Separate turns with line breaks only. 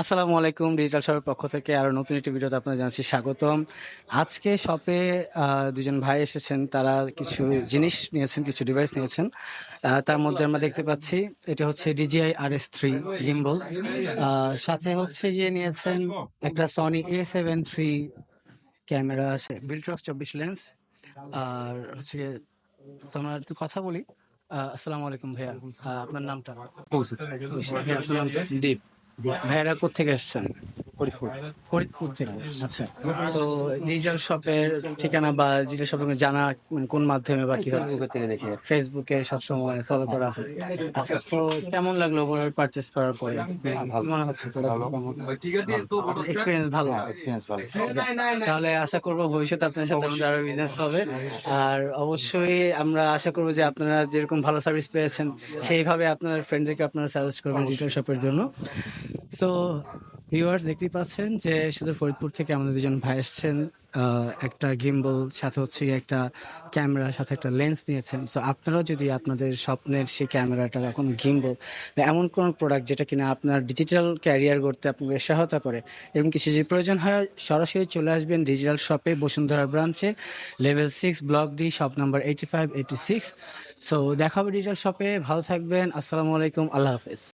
আসসালামু আলাইকুম ডিজিটাল শপের পক্ষ থেকে আরও নতুন একটি ভিডিওতে আপনাদের জানাচ্ছি স্বাগতম। আজকে শপে দুজন ভাই এসেছেন তারা কিছু জিনিস নিয়েছেন কিছু ডিভাইস নিয়েছেন। তার মধ্যে আমরা দেখতে পাচ্ছি এটা হচ্ছে DJI R S three gimbal সাথে হচ্ছে ইয়ে নিয়েছেন একটা Sony A seven three camera আছে বিলট্রস চব্বিশ লেন্স আর হচ্ছে গিয়ে, তো আমরা একটু কথা বলি। আসসালামু আলাইকুম ভাইয়া। আপনার নামটা? ভাইয়া, আপনার নামটা?
দীপ।
ভাইয়ারা কোথেকে এসছেন?
ফরিদপুর।
ফরিদপুর থেকে। আচ্ছা। তো ডিজিটাল শপের ঠিকানা বা ডিজিটাল শপিং জানা মানে কোন মাধ্যমে বা কীভাবে?
ফেসবুকের থেকে দেখে।
ফেসবুকে সবসময় ফলো করা হয়। আচ্ছা তো কেমন লাগল ওভারঅল পারচেস করার পরে? মনে হচ্ছে এক্সপিরিয়েন্স ভালো।
এক্সপিরিয়েন্স ভালো।
তাহলে আশা করব ভবিষ্যতে আপনার সাথে আমাদের আরও বিজনেস হবে। আর অবশ্যই আমরা আশা করব যে আপনারা যেরকম ভালো সার্ভিস পেয়েছেন সেইভাবে আপনার ফ্রেন্ডদেরকে আপনারা সাজেস্ট করবেন ডিজিটাল শপের জন্য। সো ভিউয়ার্স দেখতেই পাচ্ছেন যে শুধু ফরিদপুর থেকে আমাদের দুজন ভাই এসছেন একটা গিম্বল, সাথে হচ্ছে একটা ক্যামেরা, সাথে একটা লেন্স নিয়েছেন। সো আপনারাও যদি আপনাদের স্বপ্নের সেই ক্যামেরাটা কোনো গিম্বল বা এমন কোনো প্রোডাক্ট যেটা কিনা আপনার ডিজিটাল ক্যারিয়ার করতে আপনাকে সহায়তা করে, এরকম কিছু যদি প্রয়োজন হয়, সরাসরি চলে আসবেন ডিজিটাল শপে বসুন্ধরা ব্রাঞ্চে level six block D shop number eighty five eighty six so দেখা হবে ডিজিটাল শপে ভালো থাকবেন, আসসালামু আলাইকুম, আল্লাহ হাফেজ।